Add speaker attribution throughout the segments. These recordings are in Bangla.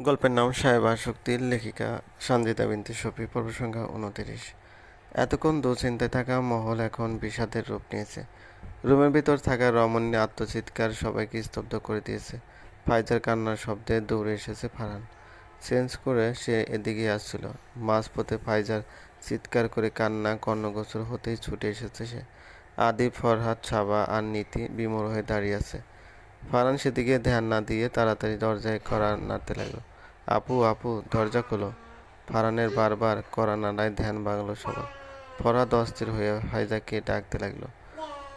Speaker 1: গল্পের নাম সাহেবা শক্তির লেখিকা সঞ্জিতা বিনতি সফি, পর্ব সংখ্যা উনতিরিশ। এতক্ষণ দুশ্চিন্তায় থাকা মহল এখন বিষাদের রূপ নিয়েছে। রুমের ভিতর থাকা রমণীর আত্মচিৎকার সবাইকে স্তব্ধ করে দিয়েছে। ফাইজার কান্নার শব্দে দৌড়ে এসেছে ফারান চেঞ্জ করে সে এদিকে আসছিল। মাঝপথে ফাইজার চিৎকার করে কান্না, কর্ণগোচর হতেই ছুটে এসেছে সে। আদি ফরহাদ, সাবা আর নীতি বিমর হয়ে দাঁড়িয়ে আছে। ফারহান সেদিকে ধ্যান না দিয়ে তাড়াতাড়ি দরজায় কড়া নাড়তে লাগল। আপু আপু, দরজা খোলো। ফারহানের বারবার কড়া নাড়ায় ধ্যান ভাঙলো সবার। ফরহাদ অস্থির হয়ে ফাইজাকে ডাকতে লাগল।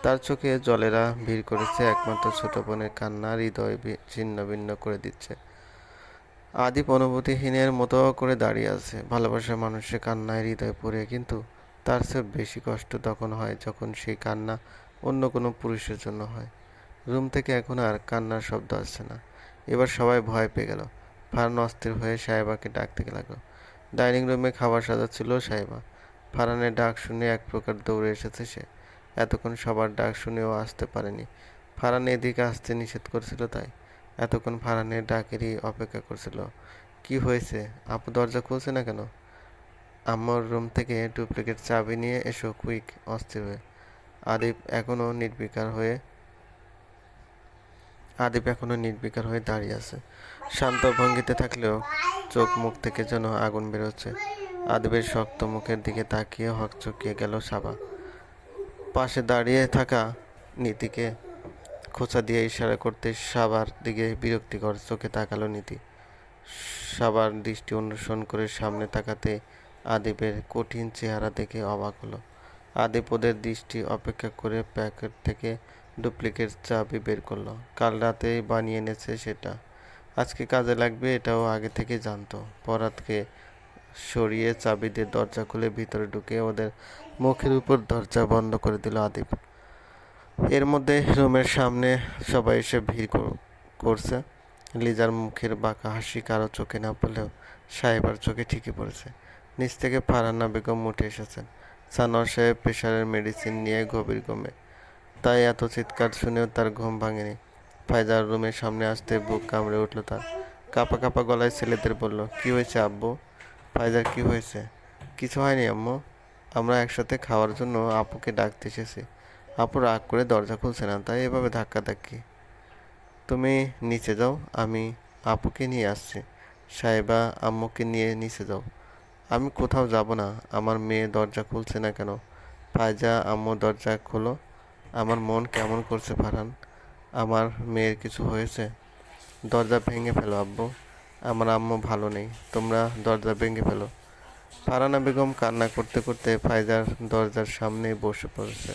Speaker 1: তার চোখে জলেরা ভিড় করেছে, একমাত্র ছোট বোনের কান্না, হৃদয় ছিন্ন ভিন্ন করে দিচ্ছে। আদিপ অনুভূতিহীনের মতো করে দাঁড়িয়ে আছে। ভালোবাসার মানুষের কান্নায় হৃদয় পড়ে, কিন্তু তার চেয়ে বেশি কষ্ট তখন হয় যখন সেই কান্না অন্য কোনো পুরুষের জন্য হয়। রুম থেকে এখন আর কান্নার শব্দ আসছে না। এবার সবাই ভয় পেয়ে গেল। ফারান অস্থির হয়ে সাহেবাকে ডাকতে লাগল। ডাইনিং রুমে খাবার সাজাচ্ছিল সাহেবা। ফারানের ডাক শুনে এক প্রকার দৌড়ে এসেছে সে। এতক্ষণ সবার ডাক শুনেও আসতে পারেনি। ফারান এদিকে আসতে নিষেধ করছিল তাই। এতক্ষণ ফারানের ডাকেরই অপেক্ষা করছিল। কি হয়েছে? আপু দরজা খুলছে না কেন? আমার রুম থেকে ডুপ্লিকেট চাবি নিয়ে এসো কুইক, অস্থির হয়ে। আদিপ এখনও নির্বিকার হয়ে আদিপ এখনও নির্বিকার হয়ে দাঁড়িয়ে আছে। শান্ত ভঙ্গিতে থাকলেও চোখ মুখ থেকে যেন আগুন বেরোচ্ছে। আদিবের শক্ত মুখের দিকে তাকিয়ে হকচকিয়ে গেল সাবা। পাশে দাঁড়িয়ে থাকা নীতিকে খোঁচা দিয়ে ইশারা করতে সাবার দিকে বিরক্তিকর চোখে তাকালো নীতি। সাবার দৃষ্টি অনুসরণ করে সামনে তাকাতে আদিবের কঠিন চেহারা দেখে অবাক হলো। আদিপ ওদের দৃষ্টি অপেক্ষা করে প্যাকেট থেকে ডুপ্লিকেট চাবি বের করল। কাল রাতেই বানিয়ে এনেছে সেটা। আজকে কাজে লাগবে, এটাও আগে থেকে জানতো। পরাতকে সরিয়ে চাবি দিয়ে দরজা খুলে ভিতরে ঢুকে ওদের মুখের উপর দরজা বন্ধ করে দিল আদিপ এর মধ্যে রুমের সামনে সবাই এসে ভিড় করছে। লিজার মুখের বাঁকা হাসি কারও চোখে না পড়লেও সাহেবার চোখে ঠিকই পড়েছে। নিচ থেকে ফারহানা বেগম উঠে এসেছেন। সানোয়ার সাহেব প্রেশারের মেডিসিন নিয়ে গভীর ঘুমে। তাই এত চিৎকার শুনেও তার ঘুম ভাঙেনি। ফায়জার রুমের সামনে আসতে বুক কামড়ে উঠল তার। কাপা কাপা গলায় ছেলেদের বলল, কি হয়েছে আব্বু? ফায়জার কি হয়েছে? কিছু হয়নি আম্মু। আমরা একসাথে খাওয়ার জন্য আপুকে ডাকতে এসেছি। আপু রাগ করে দরজা খুলছে না, তাই এভাবে ধাক্কা ধাক্কি। তুমি নিচে যাও, আমি আপুকে নিয়ে আসছি। সাহেবা আম্মুকে নিয়ে নিচে যাও। আমি কোথাও যাব না, আমার মেয়ে দরজা খুলছে না কেন? ফায়জা আম্মু দরজা খোলো। আমার মন কেমন করছে ফারহান? আমার মেয়ের কিছু হয়েছে? দরজা ভেঙে ফেলো, আব্বু। আমার আম্মু ভালো নেই। তোমরা দরজা ভেঙে ফেলো। ফারহানা বেগম কান্না করতে করতে ফায়জার দরজার সামনেই বসে পড়েছে।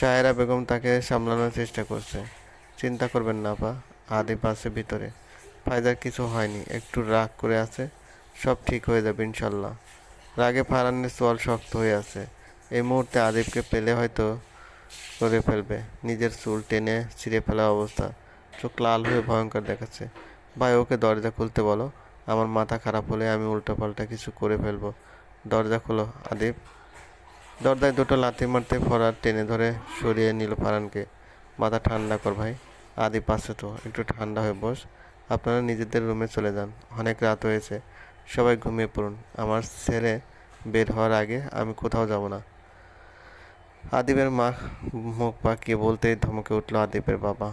Speaker 1: সায়রা বেগম তাকে সামলানোর চেষ্টা করছে। চিন্তা করবেন না পা আদিপ আছে ভিতরে। ফায়দার কিছু হয়নি। একটু রাগ করে আছে। সব ঠিক হয়ে যাবে, ইনশাল্লাহ। রাগে ফারানের চোয়াল শক্ত হয়ে আছে। এই মুহূর্তে আদিপকে পেলে হয়তো করে ফেলবে। নিজের চুল টেনে ছিঁড়ে ফেলা অবস্থা। চোখ লাল হয়ে ভয়ঙ্কর দেখাচ্ছে। ভাই, ওকে দরজা খুলতে বলো। আমার মাথা খারাপ হলে আমি উল্টোপাল্টা কিছু করে ফেলব। দরজা খোলো আদিপ দরজায় দুটো লাথি মারতে ফরার টেনে ধরে সরিয়ে নিল ফারানকে মাথা ঠান্ডা কর ভাই। আদি পাশে তো, একটু ঠান্ডা হয়ে বস। আপনারা নিজেদের রুমে চলে যান। অনেক রাত হয়েছে। সবাই ঘুমিয়ে পড়ুন। আমার ছেলে বের হওয়ার আগে আমি কোথাও যাব না। আদিবের মা মুখ পাকিয়ে বলতেই ধমকে উঠল, আদিবের বাবা,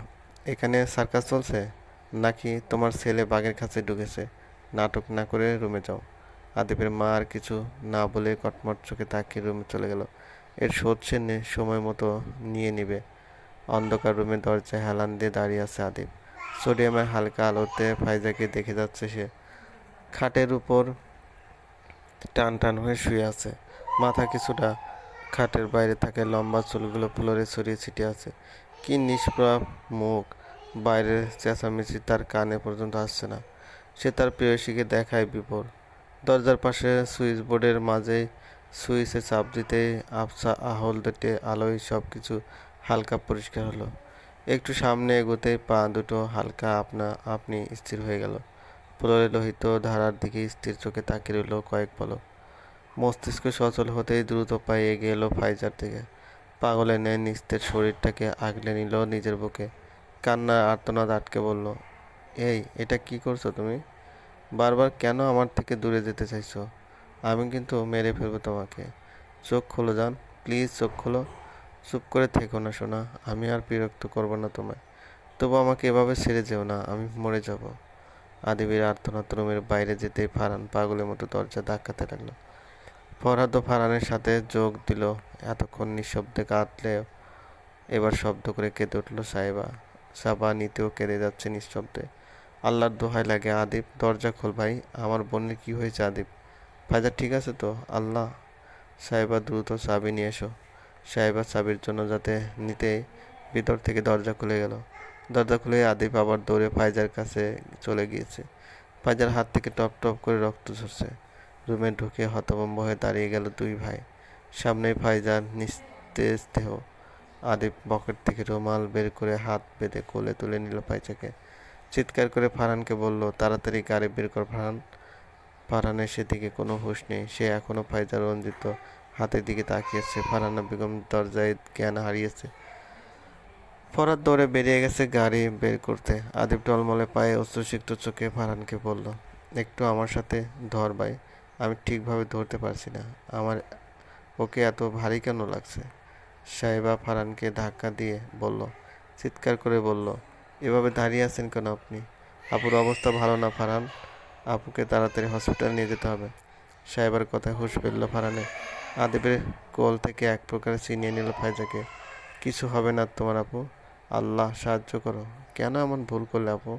Speaker 1: এখানে সার্কাস চলছে? নাকি তোমার ছেলে বাঘের কাছে ঢুকেছে? নাটক না করে রুমে যাও। আদিবের মা আর কিছু না বলে কটমট চোখে তাকিয়ে রুমে চলে গেল। এর শোধ সে সময় মতো নিয়ে নিবে। অন্ধকার রুমে দরজায় হেলান দিয়ে দাঁড়িয়ে আছে আদিব। সোডিয়ামের হালকা আলোতে ফাইজাকে দেখে যাচ্ছে সে। খাটের উপর টান টান হয়ে শুয়ে আছে। মাথা কিছুটা খাটের বাইরে থাকে লম্বা চুলগুলো ফ্লোরে ছড়িয়ে ছিটিয়ে আছে। কি নিষ্প্রাপ মুখ। বাইরের চেঁচামেচি তার কানে পর্যন্ত আসছে না। সে তার প্রেয়সীকে দেখায় বিপর দরজার পাশে সুইচ বোর্ডের মাঝে সুইচে চাপ দিতে আবসা আহল দেটে আলোয় সব কিছু হালকা পরিষ্কার হলো। একটু সামনে এগোতেই পা দুটো হালকা আপনা আপনি স্থির হয়ে গেল। ফ্লোরে লোহিত ধারার দিকে স্থির চোখে তাকিয়ে রইল কয়েক পলক। মস্তিষ্ক সচল হতেই দ্রুত পায়ে এগিয়ে এলো ফাইজার দিকে। পাগলের ন্যায় নিস্তের শরীরটাকে আগলে নিল নিজের বুকে। কান্নার আর্তনাদ আটকে বলল, এই, এটা কি করছ তুমি? বারবার কেন আমার থেকে দূরে যেতে চাইছো? আমি কিন্তু মেরে ফেলব তোমাকে। চোখ খোলো যান প্লিজ চোখ খোলো। চুপ করে থেকো না শোনা আমি আর বিরক্ত করব না তোমায়। তবু আমাকে এভাবে ছেড়ে যেও না, আমি মরে যাব। আদিবির আর্তনাদ রুমের বাইরে যেতেই ফারান পাগলের মতো দরজা ধাক্কাতে লাগল। ফরহাদ ও ফারানের সাথে যোগ দিল। এতক্ষণ নিঃশব্দে কাঁদলে এবার শব্দ করে কেঁদে উঠল সাহেবা সাবা নিতেও কেঁদে যাচ্ছে নিঃশব্দে। আল্লাহর দোহাই লাগে, আদিব, দরজা খোল ভাই। আমার বোনের কি হয়েছে আদিব? ফায়দা ঠিক আছে তো? আল্লাহ। সাহেবা দ্রুত চাবি নিয়ে এসো। সাহেবা চাবির জন্য যাতে নিতে ভিতর থেকে দরজা খুলে গেল। দরজা খুলে আদিব আবার দৌড়ে ফাইজার কাছে চলে গিয়েছে। ফাইজার হাত থেকে টপ টপ করে রক্ত ঝরছে। রুমে ঢুকে হতভম্ব হয়ে দাঁড়িয়ে গেল দুই ভাই। সামনেই ফাইজার নিস্তেজ দেহ। আদিব পকেট থেকে রুমাল বের করে হাত বেঁধে কোলে তুলে নিল ফাইজাকে চিৎকার করে ফারহানকে বলল, তাড়াতাড়ি গাড়ি বের কর ফারহান। ফারহানের সেদিকে কোনো হুঁশ নেই। সে এখনও ফাইজার রঞ্জিত হাতের দিকে তাকিয়েছে। ফারহানা বেগম দরজায় জ্ঞান হারিয়েছে। ফরাদ দৌড়ে বেরিয়ে গেছে গাড়ি বের করতে। আদিব টলমলে পায়ে অশ্রুসিক্ত চোখে ফারহানকে বলল, একটু আমার সাথে ধর ভাই। আমি ঠিকভাবে ধরতে পারছি না। আমার ওকে এত ভারী কেন লাগছে? সাহেবা ফারহানকে ধাক্কা দিয়ে বলল, চিৎকার করে বলল, এভাবে দাঁড়িয়ে আছেন কেন আপনি? আপুর অবস্থা ভালো না ফারহান? আপুকে তাড়াতাড়ি হসপিটাল নিয়ে যেতে হবে। সাহেবার কথায় হুঁশ ফেলল ফারহানে আদিবের কোল থেকে এক প্রকার ছিনিয়ে নিল ফাইজাকে কিছু হবে না তোমার আপু। আল্লাহ সাহায্য করো। কেন এমন ভুল করলে আপু?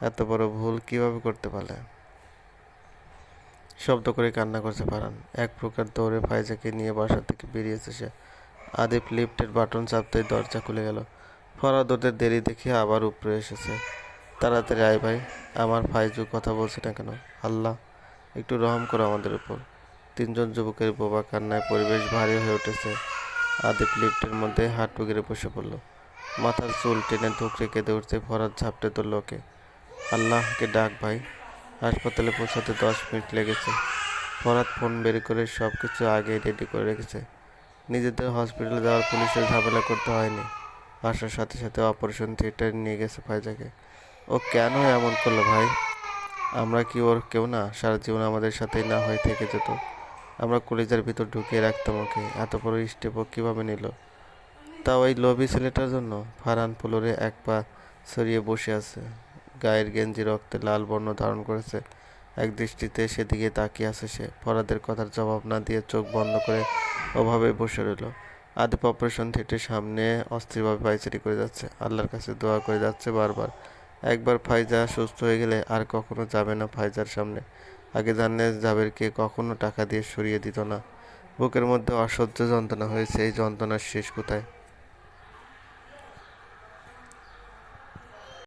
Speaker 1: এত বড় ভুল কীভাবে করতে পারলে? শব্দ করে কান্না করছে ফারহান। এক প্রকার দৌড়ে ফাইজাকে নিয়ে বাসা থেকে বেরিয়েছে সে। আদিপ লিফটের বাটন চাপতেই দরজা খুলে গেল। ফরাদ ওদের দেরি দেখে আবার উপরে এসেছে। তাড়াতাড়ি আয় ভাই, আমার ফাইজু কথা বলছে না কেন? আল্লাহ, একটু রহম করো আমাদের উপর। তিনজন যুবকের বোবা কান্নায় পরিবেশ ভারী হয়ে উঠেছে। আদিপ লিফটের মধ্যে হাঁটু গেড়ে বসে পড়ল। মাথার চুল টেনে ধুকরে কেঁদে উঠতে ফরাদ ঝাপটে তুলল ওকে। আল্লাহকে ডাক ভাই। হাসপাতালে পৌঁছাতে দশ মিনিট লেগেছে। ফরাদ ফোন বের করে সব কিছু আগে রেডি করে রেখেছে। নিজেদের হসপিটালে যাওয়ার পুলিশের ঝামেলা করতে হয়নি। আসার সাথে সাথে অপারেশন থিয়েটারে নিয়ে গেছে ফাইজাকে। ও কেন এমন করল ভাই? আমরা কি ওর কেউ না? সারা জীবন আমাদের সাথেই না হয়ে থেকে যেত। আমরা কলেজের ভিতর ঢুকিয়ে রাখতাম ওকে। এত বড় স্টেপ ও কীভাবে নিল? তাও ওই লোভি ছেলেটার জন্য ফারহান ফ্লোরে এক পা সরিয়ে বসে আছে। গায়ের গেঞ্জি রক্তে লাল বর্ণ ধারণ করেছে। এক দৃষ্টিতে সেদিকে তাকিয়ে আছে সে। ফরাদের কথার জবাব না দিয়ে চোখ বন্ধ করে ওভাবে বসে রইল। আদিপ অপারেশন থিয়েটারের সামনে অস্থিরভাবে পাইচারি করে যাচ্ছে। আল্লাহর কাছে দোয়া করে যাচ্ছে বারবার। একবার ফাইজা সুস্থ হয়ে গেলে আর কখনো যাবে না ফাইজার সামনে। আগে জানলে জাবেরকে কখনো টাকা দিয়ে সরিয়ে দিত না। বুকের মধ্যে অসহ্য যন্ত্রণা হয়েছে। এই যন্ত্রণার শেষ কোথায়?